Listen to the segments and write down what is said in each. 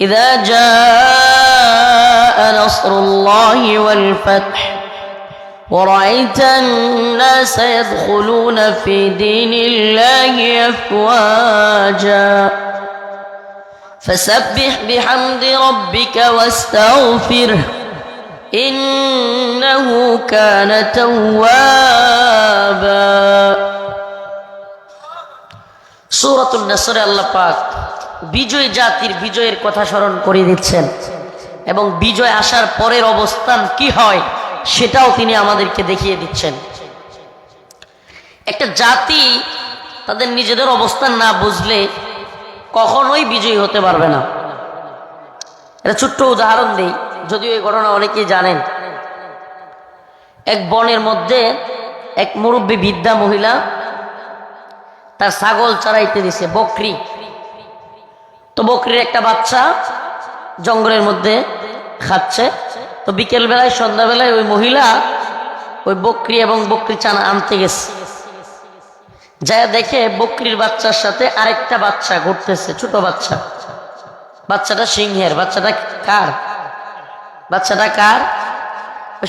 إذا جاء نصر الله والفتح ورأيت الناس يدخلون في دين الله أفواجا. فسبح بحمد ربك واستغفره إنه كان توابا. سورة النصر الله পাক বিজয় জাতির বিজয়ের কথা স্মরণ করে দিচ্ছেন। এবং বিজয় আসার পরের অবস্থান কি হয়, সেটাও তিনি আমাদেরকে দেখিয়ে দিচ্ছেন। একটা জাতি তাদের নিজেদের অবস্থান না বুঝলে কখনোই বিজয়ী হতে পারবে না। এটা ছোট্ট উদাহরণ দেই, যদিও এই ঘটনা অনেকেই জানেন। এক বনের মধ্যে এক মুরব্বী বিদ্যা মহিলা তার ছাগল চড়াইতে দিছে, বকরি। তো বকরির একটা বাচ্চা জঙ্গলের মধ্যে খাচ্ছে। তো বিকেল বেলায় সন্ধ্যাবেলায় ওই মহিলা ওই বকরি এবং বকরি চানা আনতে গেছে। যা দেখে বকরির বাচ্চার সাথে আরেকটা বাচ্চা ঘুরতেছে, ছোট বাচ্চা। বাচ্চাটা সিংহের, বাচ্চাটা কার? বাচ্চাটা কার?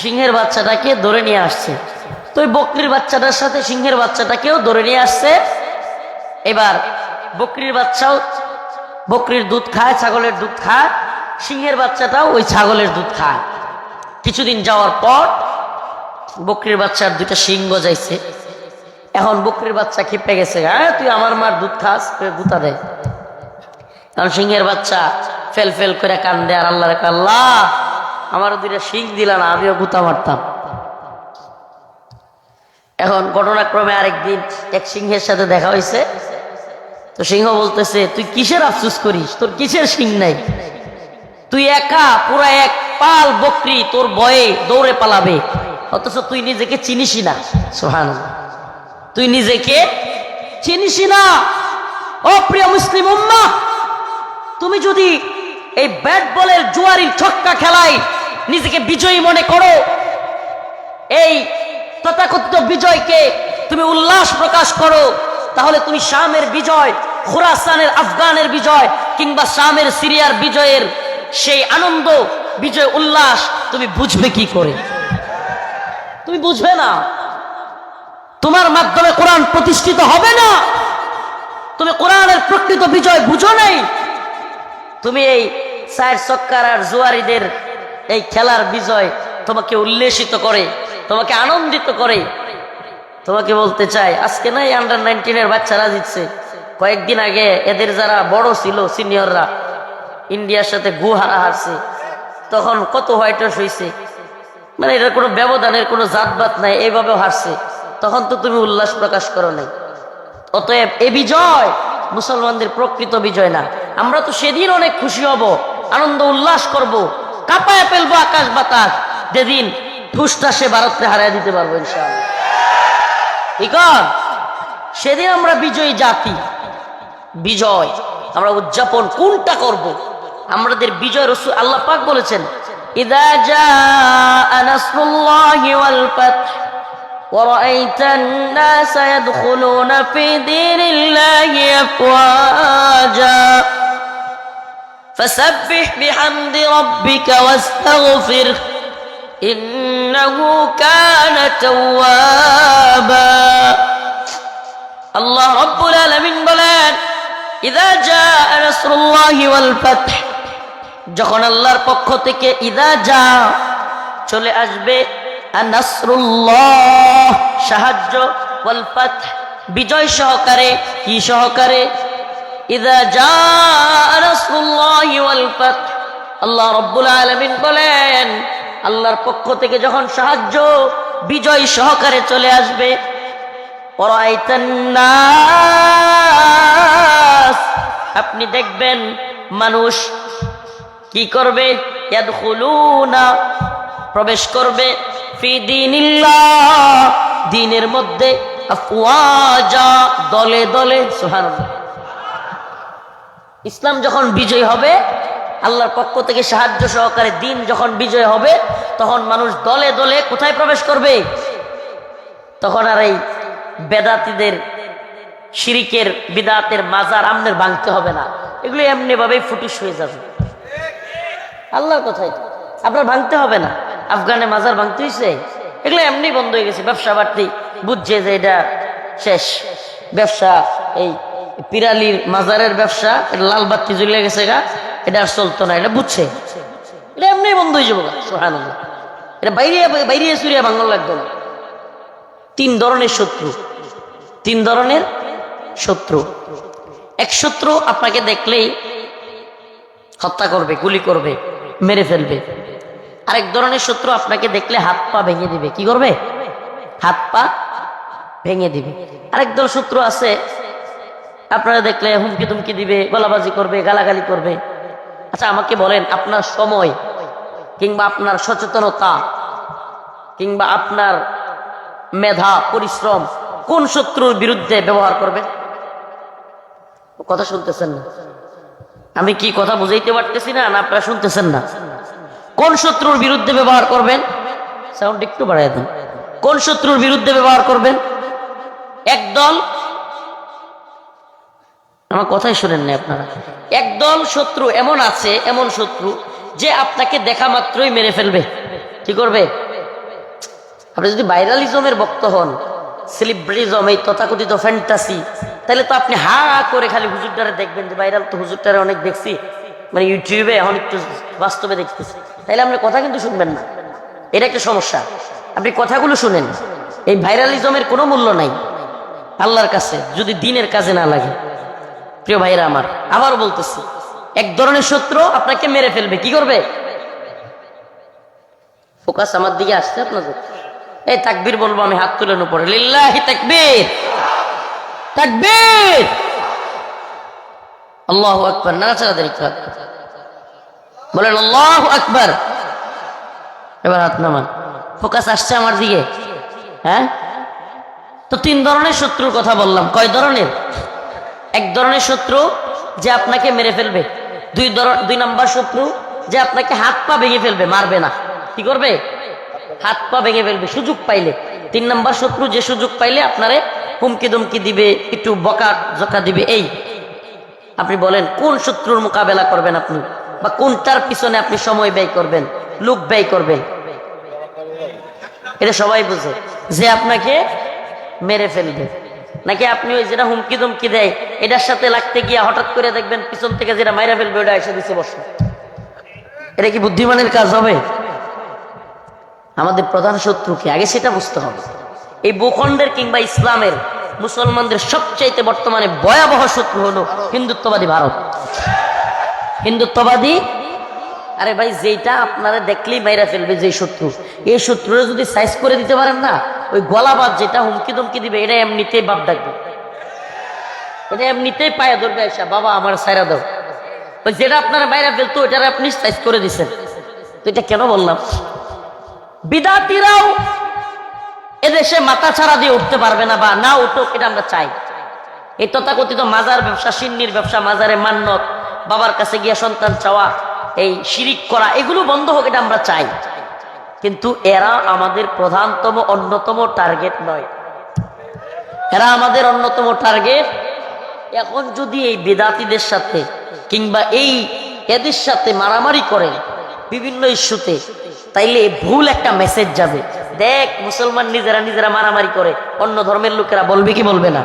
সিংহের বাচ্চাটাকে ধরে নিয়ে আসছে। তো ওই বকরির বাচ্চাটার সাথে সিংহের বাচ্চাটাকেও ধরে নিয়ে আসছে। এবার বকরির বাচ্চাও বকরির দুধ খায়, ছাগলের দুধ খায়, সিংহের বাচ্চাটাও ওই ছাগলের দুধ খায়। কিছুদিন যাওয়ার পর বকরির বাচ্চার দুইটা সিং গজাইছে। এখন বকরির বাচ্চা খেপে গেছে হ্যাঁ তুই আমার মার দুধ খাস গুতা দেয় কারণ সিংহের বাচ্চা ফেল ফেল করে কান্দে, আর আল্লাহ আল্লাহ, আমার দুইটা সিং দিল না, আমিও গুতা মারতাম। এখন ঘটনাক্রমে আরেকদিন এক সিংহের সাথে দেখা হয়েছে তো সিংহ বলতেছে, তুই কিসের আফসুস করিস? তোর কিসের সিং নাই? তুই একা, পুরা এক পাল বকরি তোর বয়ে দৌড়ে পালাবে। অথচ তুই নিজেকে চিনিসই না। সোহান তুই নিজেকে চিনিসই না, ও প্রিয় মুসলিম উম্মা! তুমি যদি এই ব্যাট বলের জুয়ারির ছক্কা খেলায় নিজেকে বিজয়ী মনে করো, এই তথাকথিত বিজয়কে তুমি উল্লাস প্রকাশ করো তাহলে তুমি শামের বিজয়, খুরাসানের, আফগানের বিজয়, কিংবা শামের, সিরিয়ার বিজয়ের সেই আনন্দ, বিজয় উল্লাস তুমি বুঝবে কি করে? তুমি বুঝবে না? তোমার মাধ্যমে কোরআন প্রতিষ্ঠিত হবে না? তুমি কোরআনের প্রকৃত বিজয় বুঝো নাই? তুমি এই সাইড সক্কার আর জুয়ারিদের এই খেলার বিজয় তোমাকে উল্লেসিত করে, তোমাকে আনন্দিত করে তোমাকে বলতে চাই, আজকে নাই আন্ডার নাইনটিনের বাচ্চারা জিতছে কয়েকদিন আগে এদের যারা বড় ছিল সিনিয়ররা ইন্ডিয়ার সাথে গু হারা হারছে। তখন কত হোয়াইট ওয়াশ হয়েছে মানে এটার কোনো ব্যবধানের কোনো জাতবাত নাই, এইভাবেও হারছে। তখন তো তুমি উল্লাস প্রকাশ করো নাই। অতএব এ বিজয় মুসলমানদের প্রকৃত বিজয় না। আমরা তো সেদিন অনেক খুশি হব, আনন্দ উল্লাস করব, কাঁপায় ফেলব আকাশ বাতাস, যেদিন ঠুসটা সে ভারতকে হারাই দিতে পারব ইনশাআল্লাহ। ঠিক আছে? সেদিন আমরা বিজয়ী জাতি বিজয় আমরা উদযাপন কোনটা করব আমাদের বিজয় রসুল আল্লাহ পাক বলেছেন ইদা জাআ নাসরুল্লাহি ওয়াল ফাতহ ورأيت الناس يدخلون في دين الله أفواجا فسبح بحمد ربك واستغفره إنه كان توابا الله رب العالمين বলেন إذا جاء نصر الله والفتح যখন আল্লাহর পক্ষ থেকে ইদা যা চলে আসবে আর নাসরুল্লাহ সাহায্য ওয়াল ফাতহ বিজয় সহকারে কি সহকারে ইদা যা নাসরুল্লাহ ওয়াল ফাতহ আল্লাহ রব্বুল আলামিন বলেন আল্লাহর পক্ষ থেকে যখন সাহায্য, বিজয় সহকারে চলে আসবে। আপনি দেখবেন মানুষ কি করবে? প্রবেশ করবে দিনের মধ্যে দলে দলে। সুবহানাল্লাহ। ইসলাম যখন বিজয় হবে আল্লাহর পক্ষ থেকে সাহায্য সহকারে দিন যখন বিজয় হবে, তখন মানুষ দলে দলে কোথায় প্রবেশ করবে? তখন আর এই বেদাতিদের, শিরিকের, বিদাতের মাজার আমনের ভাঙতে হবে না। এগুলো এমনি ভাবেই ফুটিস হয়ে যাবে। আল্লাহর কথাই তো। আপনার ভাঙতে হবে না। আফগানে মাজার ভাঙতে হয়েছে এগুলো এমনি বন্ধ হয়ে গেছে। ব্যবসা বাড়তি বুঝছে যে এটা শেষ। ব্যবসা, এই পিরালির মাজারের ব্যবসা লাল বাতি জ্বলে গেছে গা। এটা চলতো না, এটা বুঝছে? এটা এমনি বন্ধ হয়ে যাব সোহান এটা বাইরে বাইরে সুরিয়া বাংলা লাগতো না। তিন ধরনের শত্রু, তিন ধরনের শত্রু। এক শত্রু আপনাকে দেখলেই হত্যা করবে, গুলি করবে, মেরে ফেলবে। আরেক ধরনের শত্রু আপনাকে দেখলে হাত পা ভেঙে দিবে, কি করবে? হাত পা ভেঙে দিবে। আরেক দল শত্রু আছে, আপনারা দেখলে হুমকি তুমকি দিবে, গলাবাজি করবে, গালাগালি করবে। আচ্ছা আমাকে বলেন, আপনার সময় কিংবা আপনার সচেতনতা কিংবা আপনার মেধা, পরিশ্রম কোন শত্রুর বিরুদ্ধে ব্যবহার করবে কথা শুনতেছেন না। আমি কি কথা বুঝাইতে পারতেছি না না আপনারা শুনতেছেন না? কোন শত্রুর বিরুদ্ধে ব্যবহার করবেন? সাউন্ড একটু বাড়াই দেন। কোন শত্রুর বিরুদ্ধে ব্যবহার করবেন? একদল আমার কথাই শোনেন না আপনারা। একদল শত্রু এমন আছে, এমন শত্রু যে আপনাকে দেখা মাত্রই মেরে ফেলবে। কি করবে? আপনি যদি ভাইরালিজমের বক্ত হন, সেলিব্রিজম, এই তথাকথিত ফ্যান্টাসি, তাহলে তো আপনি হা করে খালি হুজুরটারে দেখবেন যে ভাইরাল তো হুজুরটারে অনেক দেখছি। মানে ইউটিউবে একটু বাস্তবে দেখতেছি। তাহলে আপনি কথা কিন্তু শুনবেন না। এটা একটা সমস্যা। আপনি কথাগুলো শুনেন। এই ভাইরালিজমের কোনো মূল্য নাই। আল্লাহর কাছে, যদি দিনের কাজে না লাগে। প্রিয় ভাইরা আমার, আবার বলতেছি, এক ধরনের শত্রু আপনাকে মেরে ফেলবে, কি করবে? ফোকাস আমার দিকে আসছে আপনাদের। এই তাকবীর বলব, আমি হাত তুলে উপরে লিল্লাহি তাকবীর! তাকবীর! আল্লাহু আকবার, নাড়াচাড়া হাত। বলেন, আল্লাহু আকবার! এবার হাত নামান। ফোকাস আসছে আমার দিকে। হ্যাঁ? তো তিন ধরনের শত্রুর কথা বললাম। কয় ধরনের? এক ধরনের শত্রু যে আপনাকে মেরে ফেলবে। দুই ধর- দুই নম্বর শত্রু যে আপনাকে হাত পা ভেঙে ফেলবে, মারবে না। কি করবে? হাত পা ভেঙে ফেলবে, সুযোগ পাইলে। তিন নম্বর শত্রু যে সুযোগ পাইলে আপনারে হুমকি দুমকি দিবে, একটু বকা জকা দিবে, এই। আপনি বলেন, কোন শত্রুর মোকাবেলা করবেন আপনি? বা কোনটার পিছনে আপনি সময় ব্যয় করবেন, লোক ব্যয় করবেন? এটা সবাই বুঝে। যে আপনাকে মেরে ফেলবে। নাকি আপনি ওই যেটা হুমকি দুমকি দেয়, এটার সাথে লাগতে গিয়ে হঠাৎ করে দেখবেন পিছন থেকে যেটা মাইরা ফেলবে, ওটা এসে দিচ্ছে বসে। এটা কি বুদ্ধিমানের কাজ হবে? আমাদের প্রধান শত্রুকে আগে সেটা বুঝতে হবে। এই ভূখণ্ডের কিংবা ইসলামের মুসলমানদের সবচাইতে বর্তমানে ভয়াবহ শত্রু হলো হিন্দুত্ববাদী ভারত। হিন্দুত্ববাদী আরে ভাই যেটা আপনারা দেখলেই মাইরা ফেলবে যে শত্রু। এই শত্রুরা যদি সাইজ করে দিতে পারেন না, ওই গলাবাদ যেটা হুমকি ধমকি দিবে, এটা এমনিতেই বাপ ডাকবে। এটা এমনিতেই পায়ে ধরবে আইসা, বাবা, আমার সাইরা দাও। ওই যেটা আপনারা মাইরা ফেলতো, ওইটার আপনি সাইজ করে দিচ্ছেন তো এটা কেন বললাম? বিদাতিরাও এদেশে মাথা ছাড়া দিয়ে উঠতে পারবে না বা না উঠুক, এটা আমরা চাই। এই তথাকথিত মাজার ব্যবসা, সিন্নির ব্যবসা, মাজারে মান্নত, বাবার কাছে গিয়া সন্তান চাওয়া এই শিরিক করা, এগুলো বন্ধ হোক, এটা আমরা চাই। কিন্তু এরা আমাদের প্রধানতম, অন্যতম টার্গেট নয়। এরা আমাদের অন্যতম টার্গেট এখন যদি এই বেদাতিদের সাথে কিংবা এই এদের সাথে মারামারি করে বিভিন্ন ইস্যুতে, তাইলে ভুল একটা মেসেজ যাবে। দেখ, মুসলমান নিজেরা নিজেরা মারামারি করে, অন্য ধর্মের লোকেরা বলবে কি বলবে না?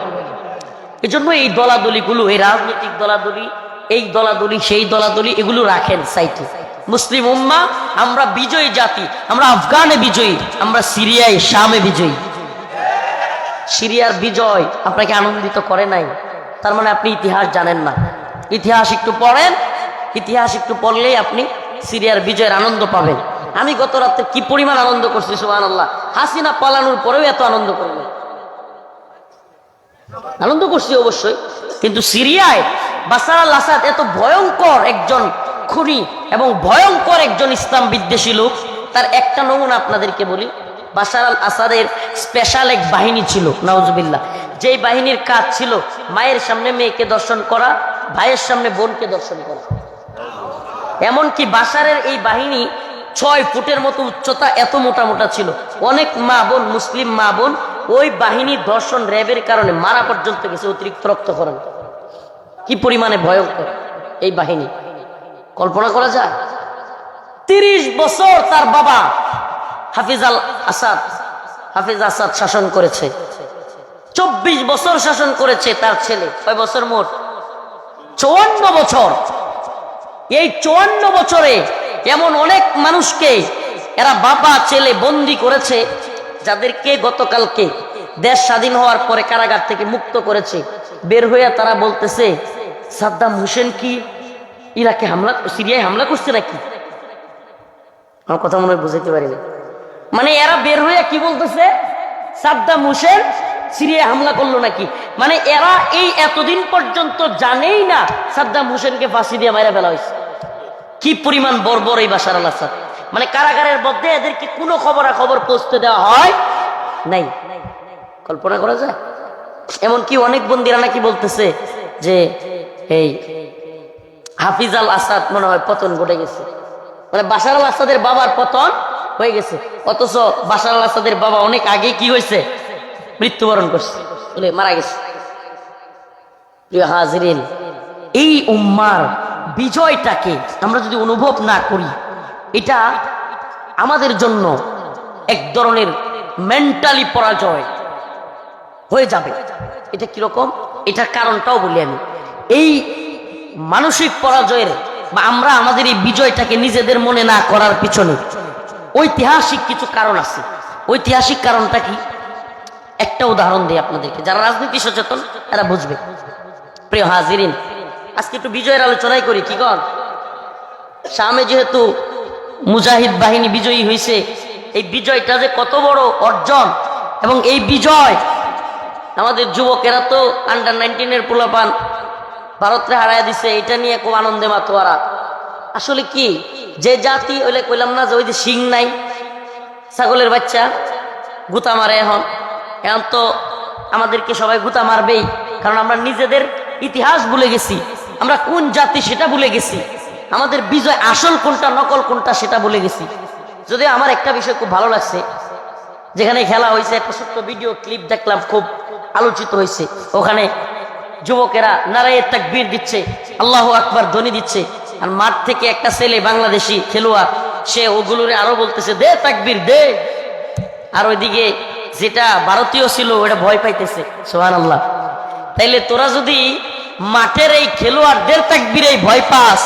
এই জন্য এই দলাদলিগুলো, এই রাজনৈতিক দলাদলি এই দলাদলি, সেই দলাদলি এগুলো রাখেন সাইটে। মুসলিম উম্মা, আমরা বিজয়ী জাতি, আমরা আফগানে বিজয়ী, আমরা সিরিয়ায়, শামে বিজয়ী। সিরিয়ার বিজয় আপনাকে আনন্দিত করে নাই। তার মানে আপনি ইতিহাস জানেন না। ইতিহাস একটু পড়েন, ইতিহাস একটু পড়লেই আপনি সিরিয়ার বিজয়ের আনন্দ পাবেন। আমি গত রাত্রে কি পরিমাণ আনন্দ করছি সুহান আল্লাহ হাসিনা পালানোর পরেও এত আনন্দ করি না। আনন্দ করছি অবশ্যই। কিন্তু সিরিয়ায় বাসার আল আসাদ এত ভয়ঙ্কর একজন খুনি এবং ভয়ঙ্কর একজন ইসলাম বিদ্বেষী লোক, তার একটা নমুনা আপনাদেরকে বলি, বাসার আল আসাদের স্পেশাল এক বাহিনী ছিল নওয়াজবিল্লাহ যেই বাহিনীর কাজ ছিল মায়ের সামনে মেয়েকে দর্শন করা, ভাইয়ের সামনে বোনকে দর্শন করা। এমনকি বাসারের এই বাহিনী ছয় ফুটের মতো উচ্চতা এত মোটা মোটা ছিল। অনেক মা বোন, মুসলিম মা বোন ওই বাহিনী দর্শন র্যাবের কারণে মারা পর্যন্ত গেছে, অতিরিক্ত রক্তকরণ কি পরিমাণে ভয়ঙ্কর এই বাহিনী। কল্পনা করা যায়? তিরিশ বছর তার বাবা হাফিজ আল আসাদ, হাফিজ আসাদ শাসন করেছে। চব্বিশ বছর শাসন করেছে তার ছেলে। কয় বছর মোট? চুয়ান্ন বছর। এই চুয়ান্ন বছরে এমন অনেক মানুষকে এরা বাবা, ছেলে বন্দি করেছে। যাদেরকে গতকালকে দেশ স্বাধীন হওয়ার পরে কারাগার থেকে মুক্ত করেছে, বের হয়ে তারা বলতেছে, সাদ্দাম হোসেন কি ইরাকে হামলা সিরিয়ায় হামলা করছে নাকি? আমার কথা মনে হয় বুঝাইতে পারিনি। মানে এরা বের হইয়া কি বলতেছে? সাদ্দাম হোসেন সিরিয়ায় হামলা করল নাকি? মানে এরা এই এতদিন পর্যন্ত জানেই না সাদ্দাম হোসেনকে ফাঁসি দিয়ে মারা ফেলা হয়েছে। কি পরিমাণ বর্বর এই বাসার আল আসাদ মানে কারাগারের মধ্যে এদেরকে কোনো খবরা খবর পৌঁছতে দেওয়া হয় নাই। কল্পনা করা যায়? এমনকি অনেক বন্দিরা নাকি বলতেছে যে, এই হাফিজ আল আসাদ মনে হয় পতন ঘটে গেছে। মানে বাসার আল আসাদের বাবার পতন হয়ে গেছে। অথচ বাসার আল আসাদের বাবা অনেক আগে কি হয়েছে? মৃত্যুবরণ করছে। বলে মারা গেছে। হাজরিন, এই উম্মার বিজয়টাকে আমরা যদি অনুভব না করি এটা আমাদের জন্য এক ধরনের মেন্টালি পরাজয় হয়ে যাবে। এটা কীরকম এটার কারণটাও বলি আমি। এই মানসিক পরাজয়ের বা আমরা আমাদের এই বিজয়টাকে নিজেদের মনে না করার পিছনে ঐতিহাসিক কিছু কারণ আছে। ঐতিহাসিক কারণটা কি? একটা উদাহরণ দিই আপনাদেরকে। যারা রাজনীতি সচেতন, তারা বুঝবে। প্রিয় হাজিরিন, আজকে একটু বিজয়ের আলোচনাই করি, কি কর সামে যেহেতু মুজাহিদ বাহিনী বিজয়ী হয়েছে এই বিজয়টা যে কত বড় অর্জন। এবং এই বিজয় আমাদের যুবকেরা তো আন্ডার নাইনটিনের পোলাপান ভারতরে হারায় দিছে, এটা নিয়ে খুব আনন্দে মাতোয়ারা। আসলে কি? যে জাতি, ওইলে কইলাম না যে ওই যে শিং নাই, ছাগলের বাচ্চা, গুতা মারে এখন। এখন তো আমাদেরকে সবাই গুতা মারবেই, কারণ আমরা নিজেদের ইতিহাস ভুলে গেছি। আমরা কোন জাতি সেটা ভুলে গেছি। আমাদের বিজয় আসল কোনটা, নকল কোনটা সেটা ভুলে গেছি। যদি আমার একটা বিষয় খুব ভালো লাগছে। যেখানে খেলা হয়েছে, একটা ছোট্ট ভিডিও ক্লিপ দেখলাম, খুব আলোচিত হয়েছে। ওখানে যুবকেরা নারায়ের তাকবীর দিচ্ছে, আল্লাহ আকবার ধ্বনি দিচ্ছে। আর মাঠ থেকে একটা ছেলে বাংলাদেশি খেলোয়াড়, সে ওগুলোরে আরও বলতেছে, দে তাকবীর, দে। আর ওইদিকে যেটা ভারতীয় ছিল ওটা ভয় পাইতেছে সোহান আল্লাহ তাইলে তোরা যদি মাঠের এই খেলোয়াড়দের তাকবীর এই ভয় পাস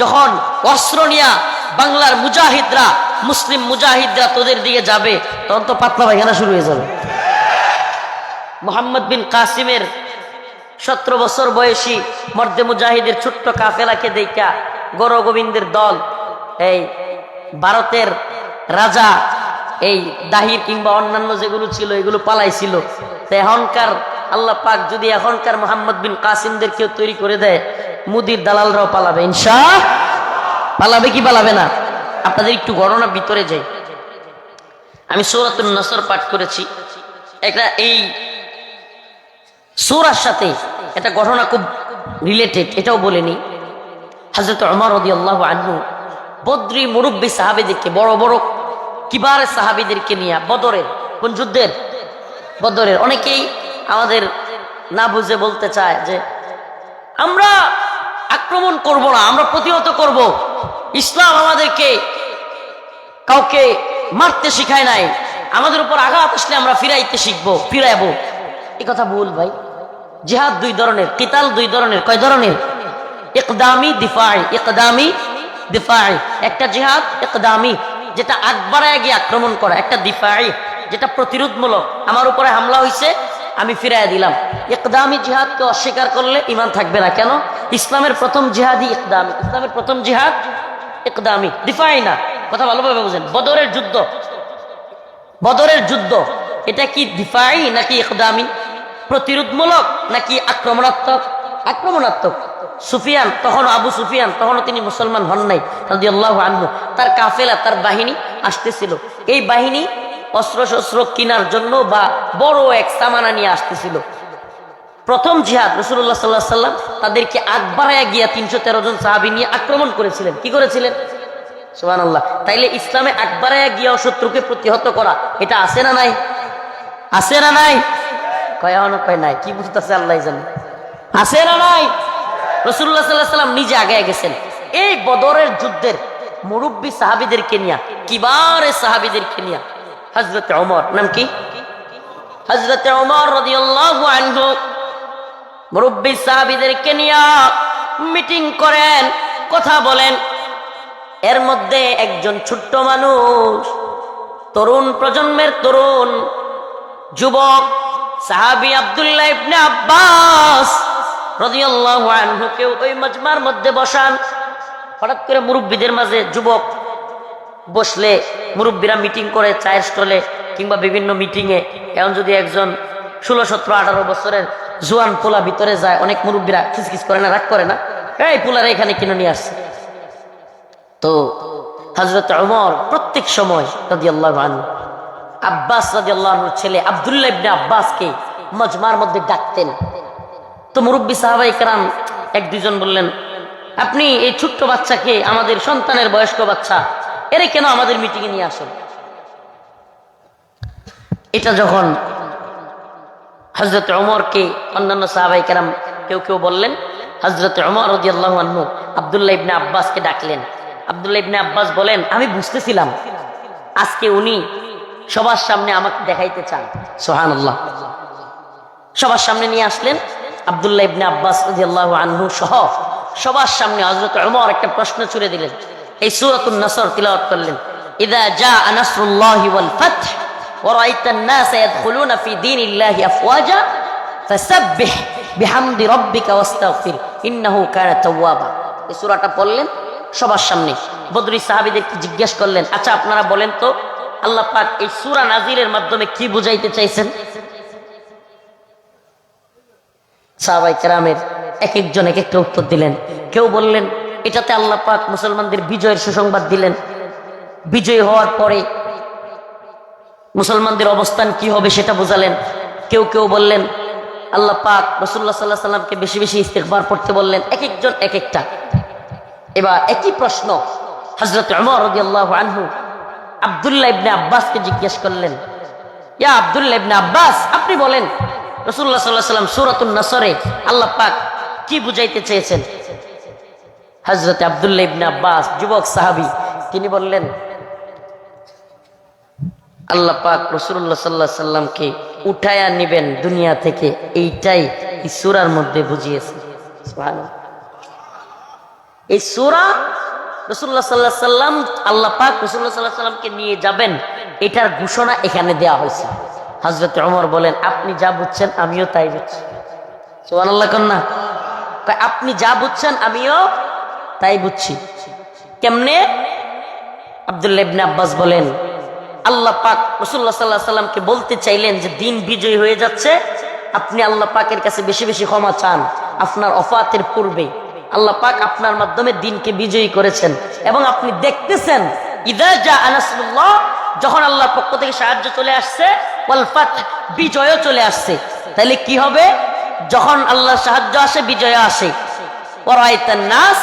যখন অস্ত্র নিয়া বাংলার মুজাহিদরা, মুসলিম মুজাহিদরা তোদের দিকে যাবে, তখন তো পাতলা পায়খানা শুরু হয়ে যাবে। মোহাম্মদ বিন কাসিমের সতেরো বছর বয়সী মর্দে মুজাহিদের ছোট্ট কাফেলাকে দেখা গৌর গোবিন্দের দল, এই ভারতের রাজা, এই দাহির কিংবা অন্যান্য যেগুলো ছিল, এগুলো পালাইছিল। তো এখনকার আল্লাহ পাক যদি এখনকার মোহাম্মদ বিন কাসিমদের কেউ তৈরি করে দেয় মুদির দালালরাও পালাবে ইনশা পালাবে কি পালাবে না? আপনাদের একটু গণনা ভিতরে যাই। আমি সৌরাতুল নসর পাঠ করেছি। একটা এই সৌরার সাথে একটা ঘটনা খুব রিলেটেড এটাও বলেনি। হাজরত অমর রদি আল্লাহ আনহু বদ্রি মুরব্বী সাহাবিদেরকে, বড় বড় কিবার সাহাবিদেরকে নিয়ে, বদরের, কোন যুদ্ধের? বদরের। অনেকেই আমাদের না বুঝে বলতে চায় যে, আমরা আক্রমণ করব না, আমরা প্রতিহত করব। ইসলাম আমাদেরকে কাউকে মারতে শিখায় নাই। আমাদের উপর আঘাত আসলে আমরা ফিরাইতে শিখব, ফিরাইবো। এই কথা ভুল ভাই। জিহাদ দুই ধরনের, কিতাল দুই ধরনের, কয় ধরনের? একদামি দিফাই একদামি দিফাই। একটা জিহাদ একদামি যেটা আগ বাড়ায় গিয়ে আক্রমণ করা। একটা দিফাই, যেটা প্রতিরোধমূলক। আমার উপরে হামলা হয়েছে আমি ফিরাই দিলাম। ইকদামি জিহাদকে অস্বীকার করলে ইমান থাকবে না। কেন? ইসলামের প্রথম জিহাদই ইকদামি। ইসলামের প্রথম জিহাদ ইকদামি। দিফাই না। কথা ভালোভাবে বুঝেন। বদরের যুদ্ধ। বদরের যুদ্ধ। এটা কি দিফাই নাকি ইকদামি? প্রতিরোধমূলক নাকি আক্রমণাত্মক? আক্রমণাত্মক। সুফিয়ান তখন আবু সুফিয়ান, তখনও তিনি মুসলমান হন নাই তার কাফেলা, তার বাহিনী আসতেছিল। এই বাহিনী অস্ত্র শস্ত্র কেনার জন্য বা বড় এক সামানা নিয়ে আসতেছিল। প্রথম জিহাদ রসুল্লাহ সাল্লাহ সাল্লাম তাদেরকে আকবারায় গিয়া তিনশো তেরো জন সাহাবি নিয়ে আক্রমণ করেছিলেন। কি করেছিলেন? সুবান আল্লাহ তাইলে ইসলামে আকবারায় গিয়া শত্রুকে প্রতিহত করা, এটা আছে না নাই? আছে না নাই? কয় এখনও কয় নাই? কি বুঝতেছে আল্লাহ জানে। আছে না নাই? রসুল্লাহ সাল্লাহ সাল্লাম নিজে আগে গেছেন। এই বদরের যুদ্ধের মুরব্বী সাহাবিদেরকে নিয়া, কিবারে সাহাবিদেরকে নিয়া হজরত ওমর, নাম কি? হজরত রাদিয়াল্লাহু আনহু। মুরব্বী সাহাবিদেরকে নিয়া মিটিং করেন, কথা বলেন। এর মধ্যে একজন ছোট্ট মানুষ, তরুণ প্রজন্মের তরুণ, যুবক, সাহাবি আব্দুল্লাহ ইবনে আব্বাস রাদিয়াল্লাহু আনহু কেউ ওই মজমার মধ্যে বসান। হঠাৎ করে মুরব্বীদের মাঝে যুবক বসলে মুরব্বীরা মিটিং করে, চায়ের স্টলে কিংবা বিভিন্ন মিটিংয়ে এখন যদি একজন ষোলো, সতেরো, আঠারো বছরের জোয়ান পোলা ভিতরে যায়, অনেক মুরব্বীরা খিসখিস করে না, রাগ করে না। এই পোলারা এখানে কিনে নিয়ে আসছে? তো হজরত অমর প্রত্যেক সময় রাজি আল্লাহ আব্বাস রাজি আল্লাহর ছেলে আবদুল্লাহ ইবনে আব্বাসকে মজমার মধ্যে ডাকতেন। তো মুরব্বী সাহাবাই কারাম এক দুজন বললেন, আপনি এই ছোট্ট বাচ্চাকে আমাদের সন্তানের বয়স্ক বাচ্চা এরে কেন আমাদের মিটিংয়ে নিয়ে আসেন এটা যখন হজরত অমরকে অন্যান্য সাহাবাই কারাম কেউ কেউ বললেন হজরত অমর রদি আল্লাহ আবদুল্লাহ ইবনে আব্বাসকে ডাকলেন। আবদুল্লাহ ইবনে আব্বাস বলেন, আমি বুঝতেছিলাম, আজকে উনি সবার সামনে আমাকে দেখাইতে চান। সোহান আল্লাহ সবার সামনে নিয়ে আসলেন আবদুল্লাহ ইবনে আব্বাস রাদিয়াল্লাহু আনহু সহ সবার সামনে হযরত ওমর একটা প্রশ্ন ছুড়ে দিলেন। এই সুরাতুন নাসর তিলাওয়াত করলেন। ইদা জা নাসরুল্লাহি ওয়াল ফাতহ, ওয়া রাআইতান নাস ইয়াদখুলুনা ফি দীনিল্লাহি আফওয়াজা, ফাসাব্বিহ বিহামদি রাব্বিকা ওয়াস্তাগফির, ইন্নাহু কানা তাওয়াবা। এই সূরাটা পড়লেন সবার সামনে। বদরি সাহাবীদেরকে জিজ্ঞেস করলেন আচ্ছা আপনারা বলেন তো, আল্লাহ পাক এই সূরা নাজিলের মাধ্যমে কি বুঝাইতে চাইছেন? সাহাবাই কেরামের এক একজন এক একটা উত্তর দিলেন। কেউ বললেন এটাতে আল্লাহ পাক মুসলমানদের বিজয়ের সুসংবাদ দিলেন। বিজয় হওয়ার পরে মুসলমানদের অবস্থান কি হবে সেটা বোঝালেন। কেউ কেউ বললেন, আল্লাহ পাক রসুল্লাহ সাল্লাহ সাল্লামকে বেশি বেশি ইস্তেকবার পড়তে বললেন। এক একজন এক একটা এবার একই প্রশ্ন হজরত আনহু আবদুল্লাহ ইবনে আব্বাসকে জিজ্ঞেস করলেন, ইয়া আবদুল্লাহ ইবনে আব্বাস, আপনি বলেন রসুল্লাহ সাল্লাহ সাল্লাম সুরাতুল নাসরে আল্লাহ পাক কি বুঝাইতে চেয়েছেন? হজরত আবদুল্লাহ ইবনে আব্বাস, যুবক সাহাবি, তিনি বললেন, আল্লাহ পাক রসুল্লাহ সাল্লাহ সাল্লামকে উঠায়া নিবেন দুনিয়া থেকে, এইটাই এই সুরার মধ্যে বুঝিয়েছে। এই সুরা রসুল্লাহ সাল্লাহ সাল্লাম, আল্লাহ পাক রসুল্লাহ সাল্লাহ সাল্লামকে নিয়ে যাবেন, এটার ঘোষণা এখানে দেয়া হয়েছে। হজরত অমর বলেন, আপনি যা বুঝছেন আমিও তাই বুঝছি। সোহান আল্লাহ কন্যা আপনি যা বুঝছেন আমিও তাই বুঝছি। কেমনে? আবদুল্লাহ ইবনে আব্বাস বলেন, আল্লাহ পাক রসুল্লাহ সাল্লাহ সাল্লামকে বলতে চাইলেন যে দিন বিজয় হয়ে যাচ্ছে, আপনি আল্লাহ পাকের কাছে বেশি বেশি ক্ষমা চান, আপনার অফাতের পূর্বে। আল্লাহ পাক আপনার মাধ্যমে দিনকে বিজয়ী করেছেন এবং আপনি দেখতেছেন, ইদা যা আনাসুল্লাহ যখন আল্লাহর পক্ষ থেকে সাহায্য চলে আসছে, ওয়াল ফাত বিজয়ও চলে আসছে। তাহলে কি হবে? যখন আল্লাহর সাহায্য আসে, বিজয় আসে। নাস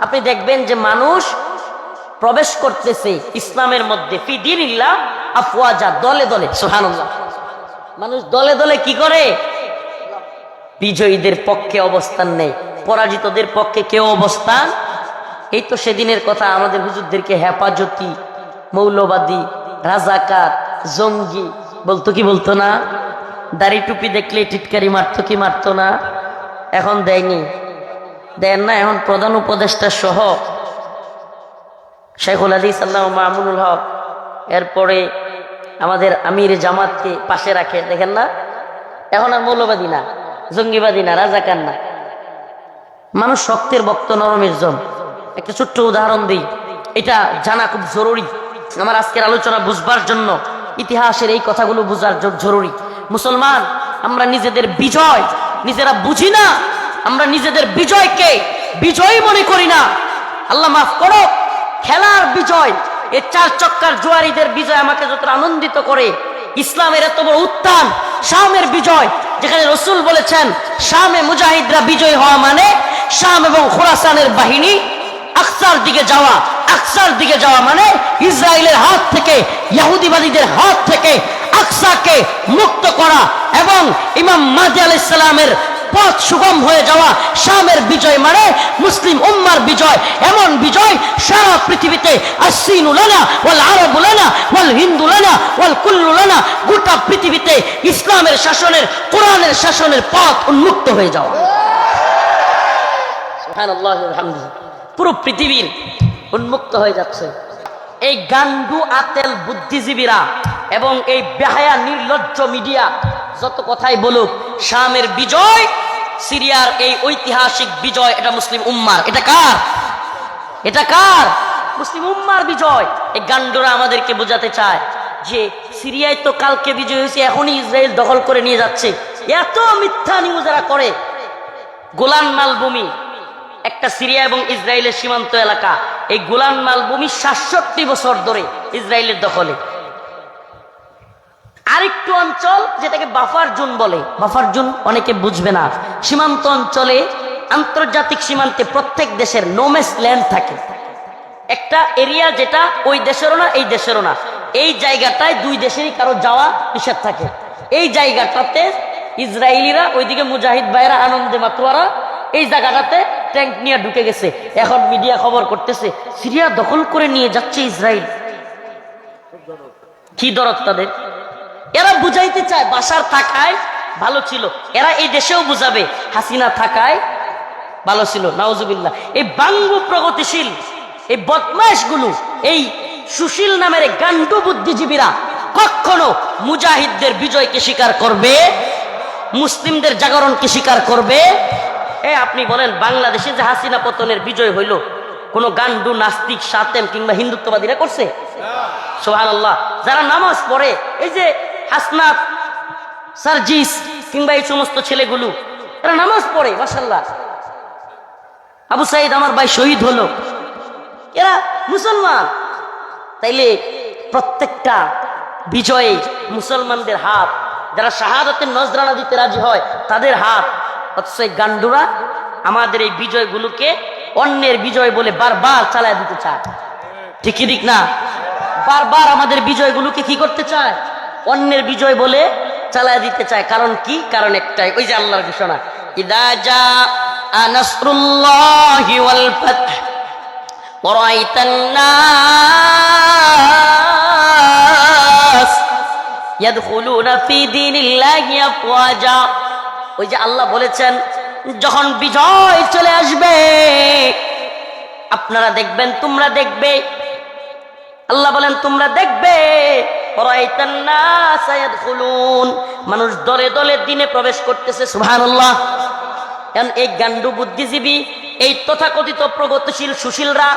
আপনি দেখবেন যে মানুষ প্রবেশ করতেছে ইসলামের মধ্যে আফওয়াজা দলে দলে মানুষ দলে দলে কি করে? বিজয়ীদের পক্ষে অবস্থান নেই পরাজিতদের পক্ষে কেউ অবস্থান? এই তো সেদিনের কথা আমাদের হুজুরদেরকে হেফাজতি, মৌলবাদী, রাজাকার, জঙ্গি, বলতো কি বলতো না? দাড়ি টুপি দেখলে টিটকারি মারতো কি মারতো না? এখন দেয়নি। দেন না, এখন প্রধান উপদেষ্টা সহ শেখুল আলী সাল্লাহ মামুনুল হক। এরপরে আমাদের আমির জামাতকে পাশে রাখে, দেখেন না? এখন আর মৌলবাদী না, জঙ্গিবাদী না, রাজাকার না। মানুষ শক্তের নরমের জন একটা ছোট্ট উদাহরণ দিই, এটা জানা খুব জরুরি। আমার আজকের আলোচনা বুঝবার জন্য ইতিহাসের এই কথাগুলো বোঝার জরুরি। মুসলমান, আমরা নিজেদের বিজয় নিজেরা বুঝি না আমরা নিজেদের বিজয়কে বিজয় মনে করি না। আল্লাহ মাফ করো, খেলার বিজয় এই চার চক্কার জুয়ারিদের বিজয় আমাকে যতটা আনন্দিত করে। ইসলামের এত বড় উত্থান, শামের বিজয়, যেখানে রসুল বলেছেন, শামে মুজাহিদরা বিজয় হওয়া মানে শাম এবং খোরাসানের বাহিনী আকসার দিকে যাওয়া। আকসার দিকে যাওয়া মানে ইসরায়েলের হাত থেকে ইহুদিবাদীদের হাত থেকে আকসাকে মুক্ত করা এবং ইমাম মাদি আলাইসালামের পথ সুগম হয়ে যাওয়া শামের বিজয় মানে মুসলিম উম্মার বিজয়। এমন বিজয় সারা পৃথিবীতে আসিনুলানা ওয়াল আরবুলানা ওয়াল হিন্দুলানা ওয়াল কুল্লুলানা গোটা পৃথিবীতে ইসলামের শাসনের, কোরআনের শাসনের পথ উন্মুক্ত হয়ে যাওয়া। পুরো পৃথিবীর উন্মুক্ত হয়ে যাচ্ছে। এই গান্ডু আতেল বুদ্ধিজীবীরা এবং এই বেহায়া নির্লজ্জ মিডিয়া, যত কথাই বলুক, শামের বিজয়, সিরিয়ার এই ঐতিহাসিক বিজয়, এটা মুসলিম উম্মার। এটা কার? এটা কার? মুসলিম উম্মার বিজয়। এই গান্ডুরা আমাদেরকে বোঝাতে চায় যে সিরিয়ায় তো কালকে বিজয় হয়েছে, এখনই ইসরায়েল দখল করে নিয়ে যাচ্ছে। এত মিথ্যা নিউজ এরা করে। গোলান মালভূমি, একটা সিরিয়া এবং ইসরায়েলের সীমান্ত এলাকা। এই গোলান মালভূমি সাতষট্টি বছর ধরে ইসরায়েলের দখলে। আরেকটু অঞ্চল যেটাকে বাফার জুন বলে, বাফার জোন অনেকে বুঝবে না, সীমান্ত অঞ্চলে আন্তর্জাতিক সীমান্তে প্রত্যেক দেশের নোমেস ল্যান্ড থাকে। একটা এরিয়া যেটা ওই দেশেরও না, এই দেশেরও না, এই জায়গাটায় দুই দেশেরই কারও যাওয়া নিষেধ থাকে। এই জায়গাটাতে ইসরায়েলিরা, ওইদিকে মুজাহিদ ভাইরা আনন্দে মাতুয়ারা, এই জায়গাটাতে ট্যাঙ্ক নিয়ে ঢুকে গেছে। এখন মিডিয়া খবর করতেছে, সিরিয়া দখল করে নিয়ে যাচ্ছে ইসরায়েল। কি দরদ তাদের? এরা বুঝাইতে চায় বাসার থাকায় ভালো ছিল। এরা এই দেশেও বুঝাবে হাসিনা থাকায় ভালো ছিল। নাউজুবিল্লাহ। এই বাঙ্গু প্রগতিশীল, এই বদমাইশগুলো, এই সুশীল নামের গান্ডু বুদ্ধিজীবীরা কখনো মুজাহিদদের বিজয়কে স্বীকার করবে, মুসলিমদের জাগরণকে স্বীকার করবে এ, আপনি বলেন, বাংলাদেশে যে হাসিনা পতনের বিজয় হইল, কোন গান্ডু, নাস্তিক, সাতেম কিংবা হিন্দুত্ববাদীরা করছে? সোহান আল্লাহ যারা নামাজ পড়ে, এই যে হাসনাত, সার্জিস কিংবা এই সমস্ত ছেলেগুলো, এরা নামাজ পড়ে মাসাল্লাহ আবু সাইদ আমার ভাই শহীদ হলো। এরা মুসলমান। তাইলে প্রত্যেকটা বিজয়ে মুসলমানদের হাত, যারা শাহাদতের নজরানা দিতে রাজি হয়, তাদের হাত হচ্ছে গান্ডুরা আমাদের এই বিজয়গুলোকে অন্যের বিজয় বলে বারবার চালায় দিতে চায়। ঠিকই দিক না? বারবার আমাদের বিজয়গুলোকে কি করতে চায়? অন্যের বিজয় বলে চালায় দিতে চায়। কারণ কি? কারণ একটাই। ওই যে আল্লাহর ঘোষণা ইদাজা আনসরুল্লাহি ওয়াল ফাত ওরাইতান নাস ইয়াদখুলুনা ফি দীনিল্লাহি আফওয়াজা। ওই যে আল্লাহ বলেছেন, যখন বিজয় চলে আসবে, আপনারা দেখবেন, তোমরা দেখবে। আল্লাহ বলেন, তোমরা দেখবে। মানুষ দলে দলে দিনে প্রবেশ করতেছে, সুবহানাল্লাহ। এখন এই গান্ডু বুদ্ধিজীবী, এই তথাকথিত প্রগতিশীল সুশীলরা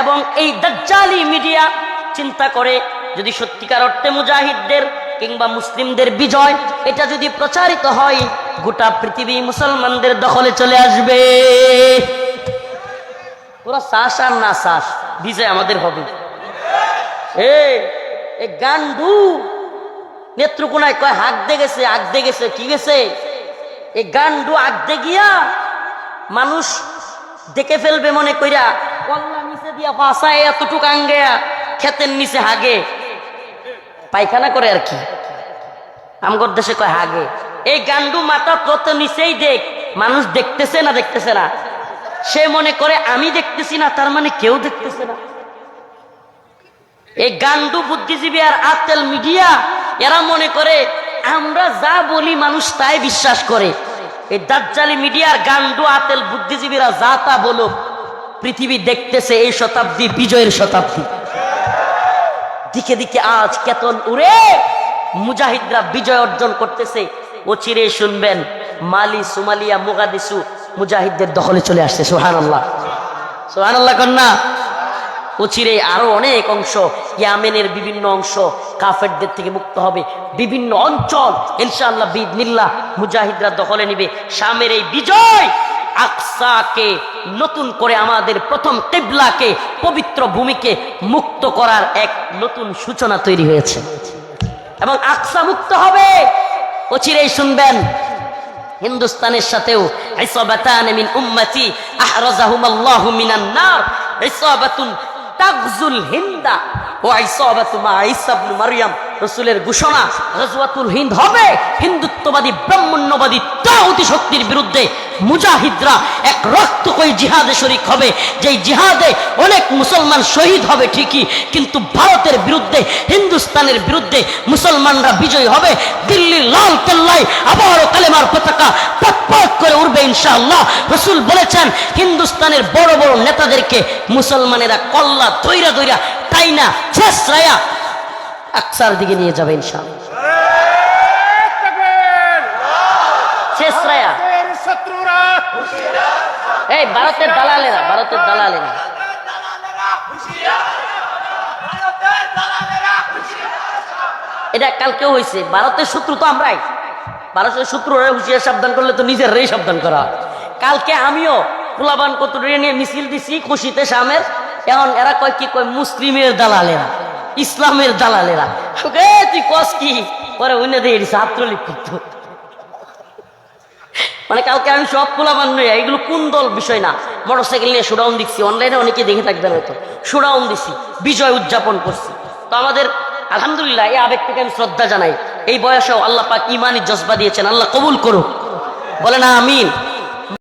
এবং এই দাজ্জালি মিডিয়া চিন্তা করে, যদি সত্যিকার অর্থে মুজাহিদদের কিংবা মুসলিমদের বিজয়, এটা যদি প্রচারিত হয় গোটা পৃথিবী মুসলমানদের দখলে চলে আসবে। ওরা শ্বাস আর না শ্বাস বিজয় আমাদের হবে। এই গান্ডু নেত্রকোনায় কয়, হাক দে গেছে আগ দে গেছে, কি গেছে? এই গান্ডু আগতে গিয়া মানুষ দেখে ফেলবে মনে কইরা কল্লা নিচে দিয়া বাসায় এতটুক আঙ্গেয়া ক্ষেতের নিচে হাগে। পায়খানা করে আর কি। আমগর দেশে কয়, হাগে। এই গান্ডু মাথা তত নিচেই দেখ, মানুষ দেখতেছে না দেখতেছে না। সে মনে করে, আমি দেখতেছি না, তার মানে কেউ দেখতেছে না। এই গান্ডু বুদ্ধিজীবী আর আতেল মিডিয়া, এরা মনে করে, আমরা যা বলি মানুষ তাই বিশ্বাস করে। এই দাজ্জালি মিডিয়ার গান্ডু আতেল বুদ্ধিজীবীরা যা তা বলুক, পৃথিবী দেখতেছে এই শতাব্দী, বিজয়ের শতাব্দী। দিকে দিকে আজ কেতন উড়ে, মুজাহিদরা বিজয় অর্জন করতেছে। ও চিরে শুনবেন, মালি, সুমালিয়া, মুগাদিসু, মুজাহিদদের দখলে চলে আসছে সোহান আল্লাহ সোহান আল্লাহ কন্যা। অচিরে আরও অনেক অংশ, ইয়ামেনের বিভিন্ন অংশ কাফেরদের থেকে মুক্ত হবে। বিভিন্ন অঞ্চল, ইনশাআল্লাহ বিদ বিদনিল্লাহ মুজাহিদরা দখলে নিবে। শামের এই বিজয় আকসাকে নতুন করে আমাদের প্রথম কিবলাকে, পবিত্র ভূমিকে মুক্ত করার এক নতুন সূচনা তৈরি হয়েছে। এবং আকসা মুক্ত হবে। অচিরেই শুনবেন, হিন্দুস্তানের সাথেও, ইসাবাতান মিন উম্মতি আহরাজাহুম আল্লাহু মিনান নার, ইসাবাতুন তাগজুল হিন্দা ওয়া ইসাবাতু মা ঈসা ইবনে মারইয়াম রসুলের ঘোষণা রাজওয়াতুল হিন্দ হবে, হিন্দুত্ববাদী, ব্রাহ্মণ্যবাদী তাওতি শক্তির বিরুদ্ধে মুজাহিদরা এক রক্তকয়ী জিহাদে শরিক হবে। যেই জিহাদে অনেক মুসলমান শহীদ হবে ঠিকই কিন্তু ভারতের বিরুদ্ধে হিন্দুস্তানের বিরুদ্ধে মুসলমানরা বিজয়ী হবে। দিল্লির লাল কেল্লায় আবারও কালেমার পতাকা পটপট করে উঠবে ইনশাআল্লাহ। রসুল বলেছেন হিন্দুস্তানের বড় বড় নেতাদেরকে মুসলমানেরা কল্লা দৈরা দৈরা তাই না ছেসরায়া আকসার দিকে নিয়ে যাবে ইনশাআল্লাহ। ছেসরায়া শত্রুরা। এই, ভারতের দালালেরা ভারতের দালালেরা। এটা কালকেও হয়েছে ভারতের শত্রু তো আমরাই। ভারতের শত্রুরা হুঁশিয়ার সাবধান করলে তো নিজেরাই সাবধান করা কালকে আমিও পোলাবান কতুরে নিয়ে মিছিল দিছি, খুশিতে সামের এখন এরা কয় কি কয়? মুসলিমের দালালেরা, ইসলামের দালালেরা। তুই কস কি? পরে উনি দিয়ে ছাত্রলীগ করতো মানে কালকে আমি সব পোলাবান নই এগুলো কোন দল বিষয় না। মোটরসাইকেল নিয়ে শোডাউন দিচ্ছি অনলাইনে অনেকে দেখে থাকবেন হয়তো। শোডাউন দিছি বিজয় উদযাপন করছি। তো আমাদের, আলহামদুলিল্লাহ, এই আবেগ থেকে আমি শ্রদ্ধা জানাই। এই বয়সেও আল্লাহ পাক ইমানি জজবা দিয়েছেন, আল্লাহ কবুল করুক। বলে না আমিন।